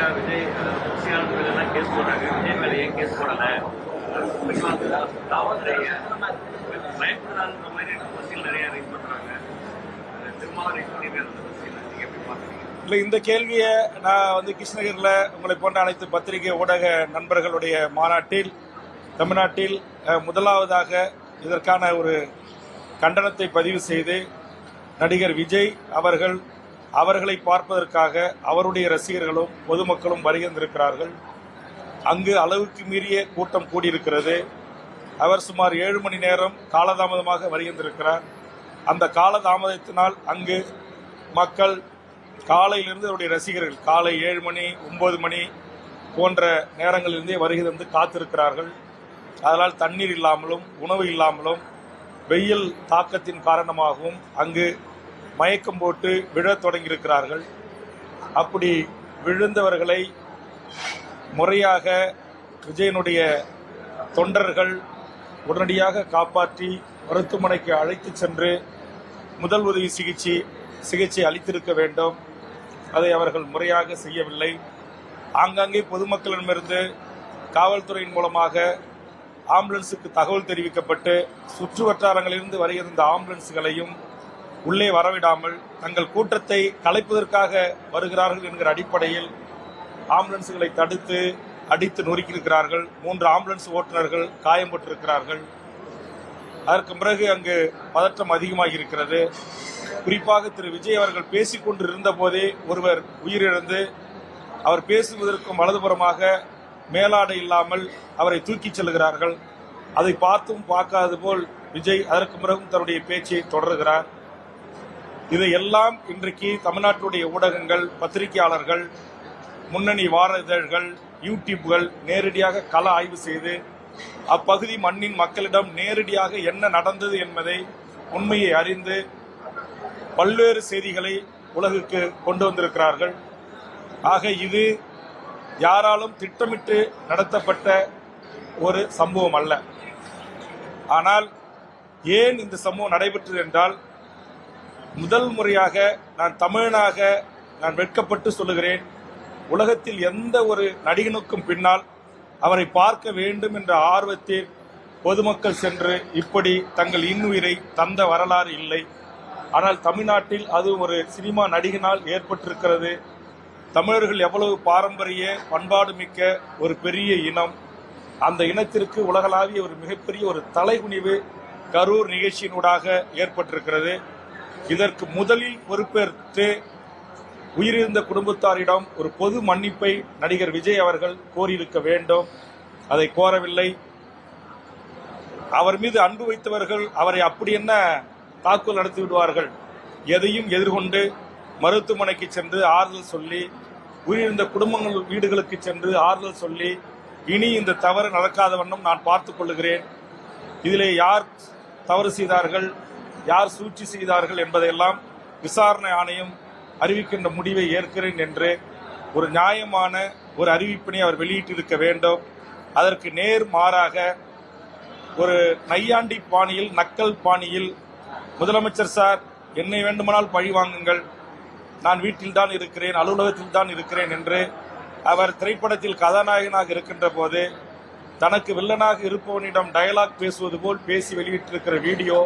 தாவேக்கா விஜய் குசியான மேல கேஸ் போடுறாங்க விஜய் மேல ஏன் கேஸ் போடல? மாதிரி நிறைய ரைஸ் அந்த எப்படி இல்லை இந்த கேள்வியை நான் வந்து கிருஷ்ணகிரியில் உங்களை போன்ற அனைத்து பத்திரிகை ஊடக நண்பர்களுடைய மாநாட்டில் தமிழ்நாட்டில் முதலாவதாக இதற்கான ஒரு கண்டனத்தை பதிவு செய்து நடிகர் விஜய் அவர்கள் அவர்களை பார்ப்பதற்காக அவருடைய ரசிகர்களும் பொதுமக்களும் வருகின்றிருக்கிறார்கள். அங்கு அளவுக்கு மீறிய கூட்டம் கூடியிருக்கிறது. அவர் சுமார் ஏழு மணி நேரம் காலதாமதமாக வருகின்றிருக்கிறார். அந்த காலதாமதத்தினால் அங்கு மக்கள் காலையிலிருந்து அவருடைய ரசிகர்கள் காலை ஏழு மணி ஒன்பது மணி போன்ற நேரங்களிலிருந்தே வருகை தந்து காத்திருக்கிறார்கள். அதனால் தண்ணீர் இல்லாமலும் உணவு இல்லாமலும் வெயில் தாக்கத்தின் காரணமாகவும் அங்கு மயக்கம் போட்டு விழத் தொடங்கியிருக்கிறார்கள். அப்படி விழுந்தவர்களை முறையாக விஜயனுடைய தொண்டர்கள் உடனடியாக காப்பாற்றி மருத்துவமனைக்கு அழைத்துச் சென்று முதல் உதவி சிகிச்சை சிகிச்சை அளித்திருக்க வேண்டும். அதை அவர்கள் முறையாக செய்யவில்லை. ஆங்காங்கே பொதுமக்களிடமிருந்து காவல்துறையின் மூலமாக ஆம்புலன்ஸுக்கு தகவல் தெரிவிக்கப்பட்டு சுற்று வட்டாரங்களிலிருந்து வருகிற ஆம்புலன்ஸ்களையும் உள்ளே வரவிடாமல் தங்கள் கூட்டத்தை கலைப்பதற்காக வருகிறார்கள் என்கிற அடிப்படையில் ஆம்புலன்ஸ்களை தடுத்து அடித்து நொறுக்கியிருக்கிறார்கள். மூன்று ஆம்புலன்ஸ் ஓட்டுநர்கள் காயம்பட்டிருக்கிறார்கள் அதற்கு பிறகு அங்கு பதற்றம் அதிகமாகி இருக்கிறது குறிப்பாக திரு விஜய் அவர்கள் பேசிக்கொண்டு இருந்த போதே ஒருவர் உயிரிழந்து அவர் பேசுவதற்கும் வலதுபுறமாக மேலாடை இல்லாமல் அவரை தூக்கிச் செல்கிறார்கள். அதை பார்த்தும் பார்க்காதது போல் விஜய் அதற்கு பிறகும் தன்னுடைய பேச்சை தொடர்கிறார். இதையெல்லாம் இன்றைக்கு தமிழ்நாட்டுடைய ஊடகங்கள் பத்திரிகையாளர்கள் முன்னணி வார இதழ்கள் யூடியூப்கள் நேரடியாக கள ஆய்வு செய்து அப்பகுதி மண்ணின் மக்களிடம் நேரடியாக என்ன நடந்தது என்பதை உண்மையை அறிந்து பல்வேறு செய்திகளை உலகுக்கு கொண்டு வந்திருக்கிறார்கள். ஆக இது யாராலும் திட்டமிட்டு நடத்தப்பட்ட ஒரு சம்பவம் அல்ல. ஆனால் ஏன் இந்த சம்பவம் நடைபெற்றது என்றால் முதல் முறையாக நான் தமிழனாக நான் வெட்கப்பட்டு சொல்லுகிறேன் உலகத்தில் எந்த ஒரு நடிகனுக்கும் பின்னால் அவரை பார்க்க வேண்டும் என்ற ஆர்வத்தில் பொதுமக்கள் சென்று இப்படி தங்கள் இன்னுயிரை தந்த வரலாறு இல்லை. ஆனால் தமிழ்நாட்டில் அது ஒரு சினிமா நடிகனால் ஏற்பட்டிருக்கிறது. தமிழர்கள் எவ்வளவு பாரம்பரிய பண்பாடு மிக்க ஒரு பெரிய இனம். அந்த இனத்திற்கு உலகளாவிய ஒரு மிகப்பெரிய ஒரு தலைகுனிவு கரூர் நிகழ்ச்சியினூடாக ஏற்பட்டிருக்கிறது. இதற்கு முதலில் பொறுப்பேற்று உயிரிழந்த குடும்பத்தாரிடம் ஒரு பொது மன்னிப்பை நடிகர் விஜய் அவர்கள் கோரியிருக்க வேண்டும். அதை கோரவில்லை. அவர் மீது அன்பு வைத்தவர்கள் அவரை அப்படி என்ன தாக்குதல் நடத்தி விடுவார்கள்? எதையும் எதிர்கொண்டு மருத்துவமனைக்கு சென்று ஆறுதல் சொல்லி உயிரிழந்த குடும்பங்கள் வீடுகளுக்கு சென்று ஆறுதல் சொல்லி இனி இந்த தவறு நடக்காத வண்ணம் நான் பார்த்துக் கொள்ளுகிறேன். இதிலே யார் தவறு செய்தார்கள்? யார் சூழ்ச்சி செய்தார்கள் என்பதையெல்லாம் விசாரணை ஆணையம் அறிவிக்கின்ற முடிவை ஏற்கிறேன் என்று ஒரு நியாயமான ஒரு அறிவிப்பினை அவர் வெளியிட்டிருக்க வேண்டும். அதற்கு நேர் மாறாக ஒரு நையாண்டி பாணியில் நக்கல் பாணியில் முதலமைச்சர் சார் என்னை வேண்டுமானால் பழி வாங்குங்கள். நான் வீட்டில் தான் இருக்கிறேன் அலுவலகத்தில் தான் இருக்கிறேன் என்று அவர் திரைப்படத்தில் கதாநாயகனாக இருக்கின்ற போது தனக்கு வில்லனாக இருப்பவனிடம் டயலாக் பேசுவது போல் பேசி வெளியிட்டிருக்கிற வீடியோ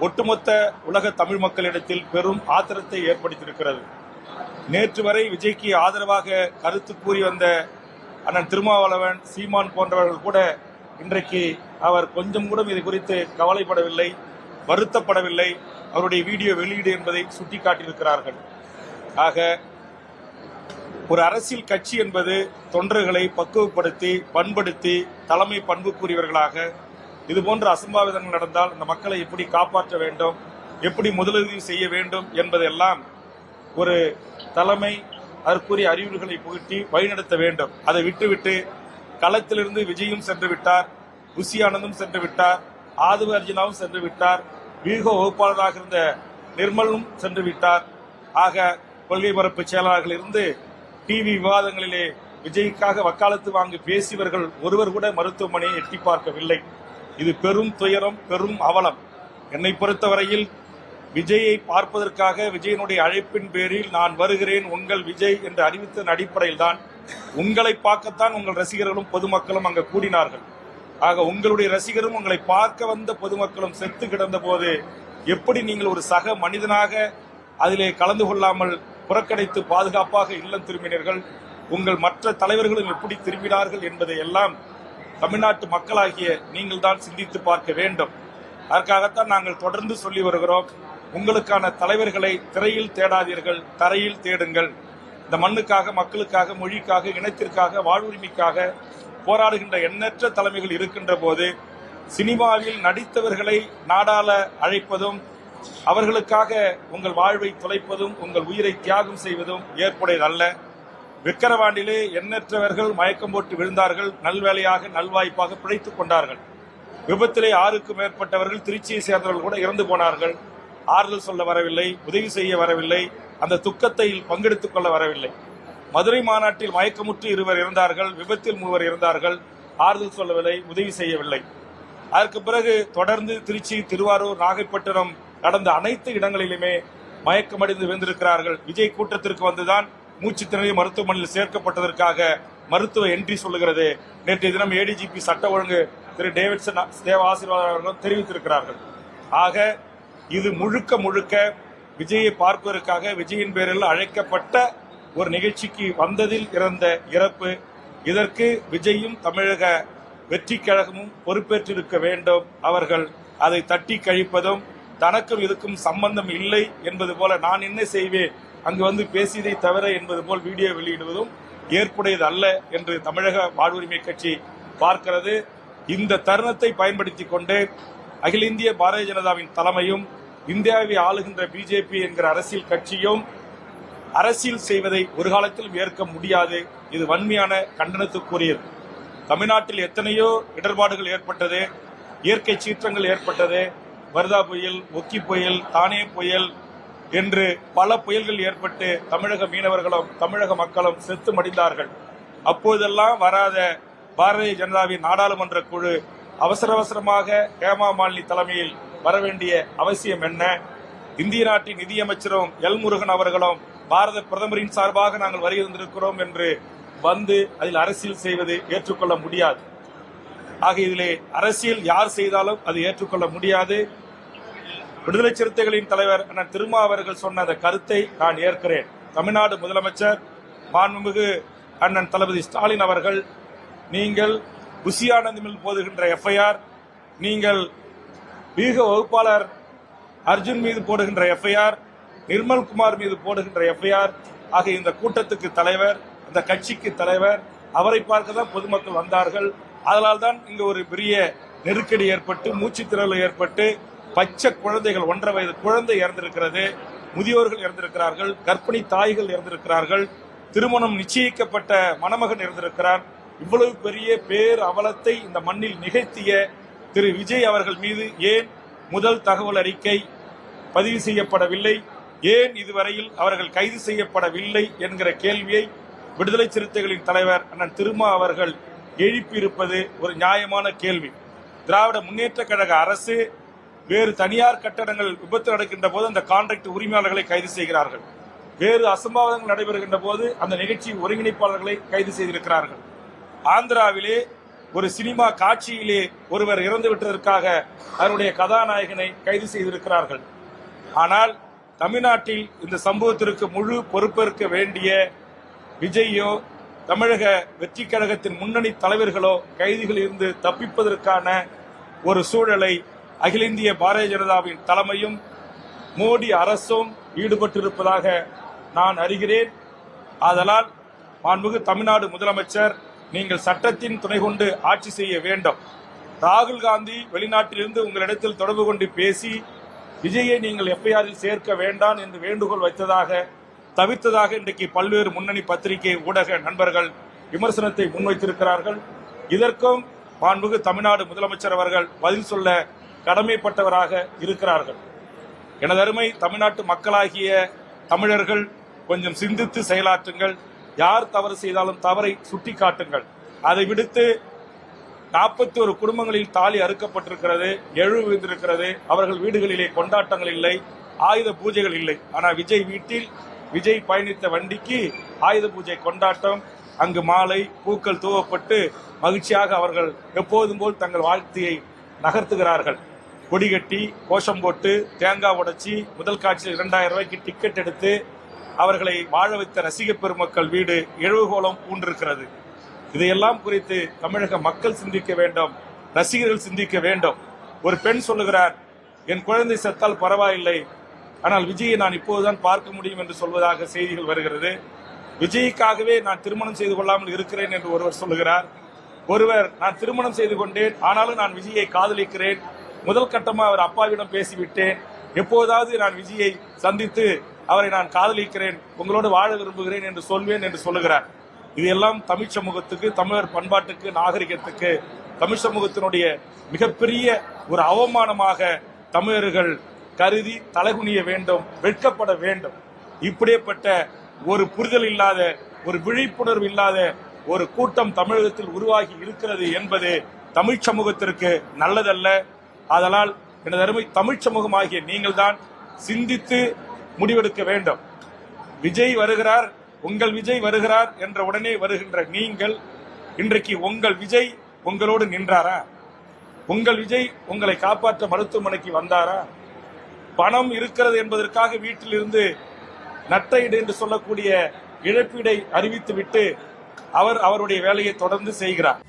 ஒட்டுமொத்த உலக தமிழ் மக்களிடத்தில் பெரும் ஆத்திரத்தை ஏற்படுத்தியிருக்கிறது. நேற்று வரை விஜய்க்கு ஆதரவாக கருத்து கூறி வந்த அண்ணன் திருமாவளவன் சீமான் போன்றவர்கள் கூட இன்றைக்கு அவர் கொஞ்சம் கூட இது குறித்து கவலைப்படவில்லை வருத்தப்படவில்லை. அவருடைய வீடியோ வெளியீடு என்பதை சுட்டிக்காட்டியிருக்கிறார்கள். ஆக ஒரு அரசியல் கட்சி என்பது தொண்டர்களை பக்குவப்படுத்தி பண்படுத்தி தலைமை பண்புக்குரியவர்களாக இது போன்ற அசம்பாவிதங்கள் நடந்தால் இந்த மக்களை எப்படி காப்பாற்ற வேண்டும் எப்படி முதலுதவி செய்ய வேண்டும் என்பதெல்லாம் ஒரு தலைமை அதற்குரிய அறிவுரைகளை புகட்டி வழிநடத்த வேண்டும். அதை விட்டுவிட்டு களத்திலிருந்து விஜயும் சென்று விட்டார் புசி ஆனந்தும் சென்று விட்டார் ஆதவ அர்ஜுனாவும் சென்று விட்டார் வீக வகுப்பாளராக இருந்த நிர்மலும் சென்று விட்டார். ஆக கொள்கை பரப்பு செயலாளர்கள் இருந்து டிவி விவாதங்களிலே விஜய்க்காக வக்காலத்து வாங்கி பேசியவர்கள் ஒருவர் கூட மருத்துவமனையை எட்டி பார்க்கவில்லை. இது பெரும் துயரம் பெரும் அவலம். என்னை பொறுத்தவரையில் விஜயை பார்ப்பதற்காக விஜயனுடைய அழைப்பின் பேரில் நான் வருகிறேன். உங்கள் விஜய் என்று அறிவித்ததன் அடிப்படையில் தான் உங்களை பார்க்கத்தான் உங்கள் ரசிகர்களும் பொதுமக்களும் அங்கு கூடினார்கள். ஆக உங்களுடைய ரசிகரும் உங்களை பார்க்க வந்த பொதுமக்களும் செத்து கிடந்த போது எப்படி நீங்கள் ஒரு சக மனிதனாக அதிலே கலந்து கொள்ளாமல் புறக்கணித்து பாதுகாப்பாக இல்லம் திரும்பினீர்கள்? உங்கள் மற்ற தலைவர்களும் எப்படி திரும்பினார்கள் என்பதை எல்லாம் தமிழ்நாட்டு மக்களாகிய நீங்கள் தான் சிந்தித்து பார்க்க வேண்டும். அதற்காகத்தான் நாங்கள் தொடர்ந்து சொல்லி வருகிறோம். உங்களுக்கான தலைவர்களை திரையில் தேடாதீர்கள் தரையில் தேடுங்கள். இந்த மண்ணுக்காக மக்களுக்காக மொழிக்காக இனத்திற்காக வாழ்வுரிமைக்காக போராடுகின்ற எண்ணற்ற தலைமைகள் இருக்கின்ற போது சினிமாவில் நடித்தவர்களை நாடாள அழைப்பதும் அவர்களுக்காக உங்கள் வாழ்வை தொலைப்பதும் உங்கள் உயிரை தியாகம் செய்வதும் ஏற்புடையதல்ல. விக்கிரவாண்டிலே எண்ணற்றவர்கள் மயக்கம் போட்டு விழுந்தார்கள். நல்வேளையாக நல்வாய்ப்பாக பிழைத்துக் கொண்டார்கள். விபத்திலே ஆறுக்கும் மேற்பட்டவர்கள் திருச்சியை சேர்ந்தவர்கள் கூட இறந்து போனார்கள். ஆறுதல் சொல்ல வரவில்லை உதவி செய்ய வரவில்லை அந்த துக்கத்தை பங்கெடுத்துக் கொள்ள வரவில்லை. மதுரை மாநாட்டில் மயக்கமுற்று இருவர் இருந்தார்கள் விபத்தில் மூவர் இருந்தார்கள் ஆறுதல் சொல்லவில்லை உதவி செய்யவில்லை. அதற்கு பிறகு தொடர்ந்து திருச்சி திருவாரூர் நாகைப்பட்டினம் நடந்த அனைத்து இடங்களிலுமே மயக்கமடைந்து விழுந்திருக்கிறார்கள். விஜய் கூட்டத்திற்கு வந்துதான் மூச்சு திணறி மருத்துவமனையில் சேர்க்கப்பட்டதற்காக மருத்துவ என்ட்ரி சொல்லுகிறது. நேற்றைய தினம் ஏடிஜிபி சட்ட ஒழுங்கு திரு டேவிட்சன் தேவ ஆசீர்வாதம் அவர்களும் தெரிவித்திருக்கிறார்கள். ஆக இது முழுக்க முழுக்க விஜயை பார்ப்பதற்காக விஜயின் பேரில் அழைக்கப்பட்ட ஒரு நிகழ்ச்சிக்கு வந்ததில் இறந்த இறப்பு. இதற்கு விஜயும் தமிழக வெற்றி கழகமும் பொறுப்பேற்றிருக்க வேண்டும். அவர்கள் அதை தட்டி கழிப்பதும் தனக்கும் இதுக்கும் சம்பந்தம் இல்லை என்பது போல நான் என்ன செய்வேன்? அங்கு வந்து பேசியதை தவிர என்பது போல் வீடியோ வெளியிடுவதும் ஏற்புடையது அல்ல என்று தமிழக வாழ்வுரிமை கட்சி பார்க்கிறது. இந்த தருணத்தை பயன்படுத்திக் கொண்டு அகில இந்திய பாரதிய ஜனதாவின் தலைமையும் இந்தியாவை ஆளுகின்ற பிஜேபி என்கிற அரசியல் கட்சியும் அரசியல் செய்வதை ஒரு காலத்திலும் ஏற்க முடியாது. இது வன்மையான கண்டனத்துக்குரியது. தமிழ்நாட்டில் எத்தனையோ இடர்பாடுகள் ஏற்பட்டது. இயற்கை சீற்றங்கள் ஏற்பட்டது. வர்தா புயல் ஒக்கி புயல் தானே புயல் என்று பல புயல்கள் ஏற்பட்டு தமிழக மீனவர்களும் தமிழக மக்களும் செத்து மடிந்தார்கள். அப்போதெல்லாம் வராத பாரதிய ஜனதாவின் நாடாளுமன்ற குழு அவசர அவசரமாக ஹேமா மாலினி தலைமையில் வர வேண்டிய அவசியம் என்ன? இந்திய நாட்டின் நிதியமைச்சரும் எல் முருகன் அவர்களும் பாரத பிரதமரின் சார்பாக நாங்கள் வருகிறந்திருக்கிறோம் என்று வந்து அதில் அரசியல் செய்வது ஏற்றுக்கொள்ள முடியாது. ஆக இதிலே அரசியல் யார் செய்தாலும் அது ஏற்றுக்கொள்ள முடியாது. விடுதலை சிறுத்தைகளின் தலைவர் அண்ணன் திருமா அவர்கள் சொன்ன அந்த கருத்தை நான் ஏற்கிறேன். தமிழ்நாடு முதலமைச்சர் மாண்புமிகு அண்ணன் தளபதி ஸ்டாலின் அவர்கள் நீங்கள் குசியானந்தமில் போதுகின்ற எஃப்ஐஆர் நீங்கள் வீக வகுப்பாளர் அர்ஜுன் மீது போடுகின்ற எஃப்ஐஆர் நிர்மல் குமார் மீது போடுகின்ற எஃப்ஐஆர் ஆகிய இந்த கூட்டத்துக்கு தலைவர் இந்த கட்சிக்கு தலைவர் அவரை பார்க்க தான் பொதுமக்கள் வந்தார்கள். அதனால் தான் இங்கு ஒரு பெரிய நெருக்கடி ஏற்பட்டு மூச்சுத்திணறல் ஏற்பட்டு பச்சை குழந்தைகள் ஒன்றரை வயது குழந்தை இறந்திருக்கிறது. முதியோர்கள் இறந்திருக்கிறார்கள். கர்ப்பிணி தாய்கள் இறந்திருக்கிறார்கள். திருமணம் நிச்சயிக்கப்பட்ட மணமகன் இருந்திருக்கிறார் இவ்வளவு பெரிய பேர் அவலத்தை இந்த மண்ணில் நிகழ்த்திய திரு விஜய் அவர்கள் மீது ஏன் முதல் தகவல் அறிக்கை பதிவு செய்யப்படவில்லை? ஏன் இதுவரையில் அவர்கள் கைது செய்யப்படவில்லை என்கிற கேள்வியை விடுதலை சிறுத்தைகளின் தலைவர் அண்ணன் திருமா அவர்கள் எழுப்பியிருப்பது ஒரு நியாயமான கேள்வி. திராவிட முன்னேற்ற கழக அரசு வேறு தனியார் கட்டடங்கள் விபத்து நடக்கின்ற போது அந்த கான்ட்ராக்ட் உரிமையாளர்களை கைது செய்கிறார்கள். வேறு அசம்பாவிதங்கள் நடைபெறுகின்ற போது அந்த நிகழ்ச்சி ஒருங்கிணைப்பாளர்களை கைது செய்திருக்கிறார்கள். ஆந்திராவிலே ஒரு சினிமா காட்சியிலே ஒருவர் இறந்து விட்டதற்காக அதனுடைய கதாநாயகனை கைது செய்திருக்கிறார்கள். ஆனால் தமிழ்நாட்டில் இந்த சம்பவத்திற்கு முழு பொறுப்பேற்க வேண்டிய விஜயோ தமிழக வெற்றி கழகத்தின் முன்னணி தலைவர்களோ கைதிகள் இருந்து தப்பிப்பதற்கான ஒரு சூழலை அகில இந்திய பாரதிய ஜனதாவின் தலைமையும் மோடி அரசும் ஈடுபட்டிருப்பதாக நான் அறிகிறேன். ஆதலால் மாண்புமிகு தமிழ்நாடு முதலமைச்சர் நீங்கள் சட்டத்தின் துணை கொண்டு ஆட்சி செய்ய வேண்டும். ராகுல் காந்தி வெளிநாட்டிலிருந்து உங்களிடத்தில் தொடர்பு கொண்டு பேசி விஜயை நீங்கள் எஃப்ஐஆரில் சேர்க்க வேண்டாம் என்று வேண்டுகோள் வைத்ததாக தவிர்த்ததாக இன்றைக்கு பல்வேறு முன்னணி பத்திரிகை ஊடக நண்பர்கள் விமர்சனத்தை முன்வைத்திருக்கிறார்கள். இதற்கும் மாண்புமிகு தமிழ்நாடு முதலமைச்சர் அவர்கள் பதில் சொல்ல கடமைப்பட்டவராக இருக்கிறார்கள். எனது அருமை தமிழ்நாட்டு மக்களாகிய தமிழர்கள் கொஞ்சம் சிந்தித்து செயலாற்றுங்கள். யார் தவறு செய்தாலும் தவறை சுட்டிக்காட்டுங்கள். அதை விடுத்து நாற்பத்தி ஒரு குடும்பங்களில் தாலி அறுக்கப்பட்டிருக்கிறது எழு விழுந்திருக்கிறது. அவர்கள் வீடுகளிலே கொண்டாட்டங்கள் இல்லை ஆயுத பூஜைகள் இல்லை. ஆனால் விஜய் வீட்டில் விஜய் பயணித்த வண்டிக்கு ஆயுத பூஜை கொண்டாட்டம் அங்கு மாலை பூக்கள் தூவப்பட்டு மகிழ்ச்சியாக அவர்கள் எப்போதும் போல் தங்கள் வாழ்க்கையை நகர்த்துகிறார்கள். கொடி கட்டி கோஷம் போட்டு தேங்காய் உடைச்சி முதல் காட்சியில் இரண்டாயிரம் ரூபாய்க்கு டிக்கெட் எடுத்து அவர்களை வாழ வைத்த ரசிக பெருமக்கள் வீடு எழுவுகோலம் பூண்டிருக்கிறது. இதையெல்லாம் குறித்து தமிழக மக்கள் சிந்திக்க வேண்டும் ரசிகர்கள் சிந்திக்க வேண்டும். ஒரு பெண் சொல்லுகிறார் என் குழந்தை செத்தால் பரவாயில்லை. ஆனால் விஜயை நான் இப்போதுதான் பார்க்க முடியும் என்று சொல்வதாக செய்திகள் வருகிறது. விஜய்க்காகவே நான் திருமணம் செய்து கொள்ளாமல் இருக்கிறேன் என்று ஒருவர் சொல்லுகிறார். ஒருவர் நான் திருமணம் செய்து கொண்டேன் ஆனாலும் நான் விஜயை காதலிக்கிறேன். முதல் கட்டமாக அவர் அப்பாவிடம் பேசிவிட்டேன். எப்போதாவது நான் விஜயை சந்தித்து அவரை நான் காதலிக்கிறேன் உங்களோடு வாழ விரும்புகிறேன் என்று சொல்வேன் என்று சொல்லுகிறார். இது எல்லாம் தமிழ் சமூகத்துக்கு தமிழர் பண்பாட்டுக்கு நாகரிகத்துக்கு தமிழ் சமூகத்தினுடைய மிகப்பெரிய ஒரு அவமானமாக தமிழர்கள் கருதி தலைகுனிய வேண்டும் வெட்கப்பட வேண்டும். இப்படியேப்பட்ட ஒரு புரிதல் இல்லாத ஒரு விழிப்புணர்வு இல்லாத ஒரு கூட்டம் தமிழகத்தில் உருவாகி இருக்கிறது என்பது தமிழ் சமூகத்திற்கு நல்லதல்ல. அதனால் எனது அருமை தமிழ் சமூகமாகிய நீங்கள் தான் சிந்தித்து முடிவெடுக்க வேண்டும். விஜய் வருகிறார் உங்கள் விஜய் வருகிறார் என்ற உடனே வருகின்ற நீங்கள் இன்றைக்கு உங்கள் விஜய் உங்களோடு நின்றாரா? உங்கள் விஜய் உங்களை காப்பாற்ற மருத்துவமனைக்கு வந்தாரா? பணம் இருக்கிறது என்பதற்காக வீட்டிலிருந்து நட்டையீடு என்று சொல்லக்கூடிய இழப்பீடை அறிவித்துவிட்டு அவர் அவருடைய வேலையை தொடர்ந்து செய்கிறார்.